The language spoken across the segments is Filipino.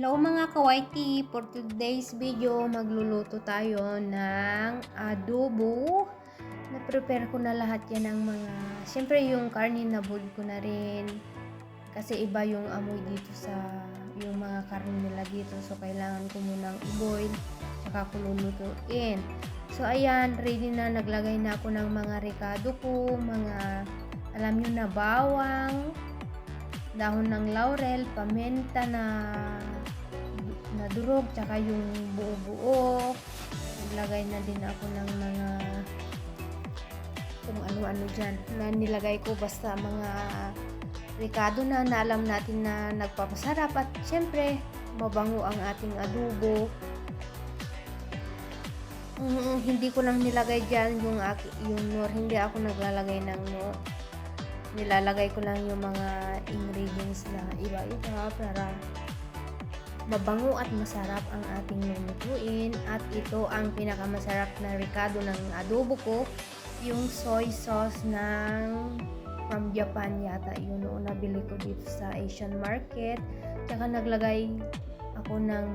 Hello mga kawaiti! For today's video, magluluto tayo ng adobo. Na-prepare ko na lahat yan ng mga... Siyempre yung karne na boil ko na rin. Kasi iba yung amoy dito sa... Yung mga karne nila dito. So, kailangan ko munang i-boil. Saka ko lulutuin. So, ayan. Ready na. Naglagay na ako ng mga ricado ko. Mga... Alam nyo na bawang dahon ng laurel, pamenta na na durog, tsaka yung buo-buo. Naglagay na din ako ng mga kung ano-ano dyan na nilagay ko basta mga ricado na na alam natin na nagpapasarap at syempre mabango ang ating adobo. Mm, hindi ko lang nilagay dyan yung, yung nor. Hindi ako naglalagay ng nor nilalagay ko lang yung mga ingredients na iba-iba para mabango at masarap ang ating lulutuin. At ito ang pinakamasarap na ricado ng adobo ko yung soy sauce ng from Japan yata. Yun noon nabili ko dito sa Asian market. Tsaka naglagay ako ng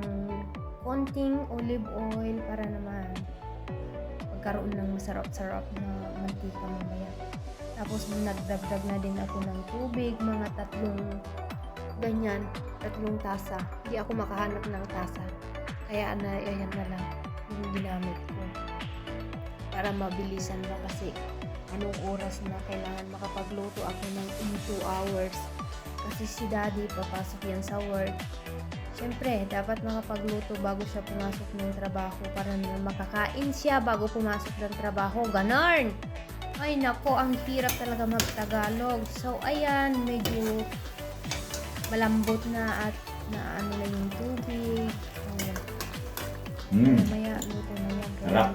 konting olive oil para naman magkaroon ng masarap-sarap na mantika mamaya tapos nagdagdag na din ako ng tubig, mga tatlong ganyan, tatlong tasa. Hindi ako makahanap ng tasa. Kaya na, ayan na lang yung ginamit ko. Para mabilisan ba kasi anong oras na kailangan makapagluto ako ng in 2 hours. Kasi si daddy papasok yan sa work. Siyempre, dapat makapagluto bago siya pumasok ng trabaho para na makakain siya bago pumasok ng trabaho. Ganon! Ay nako, ang hirap talaga mag-Tagalog. So, ayan, medyo malambot na at na ano na yung tubig. Ayan. Mm. Mamaya, luto na yan. Sarap.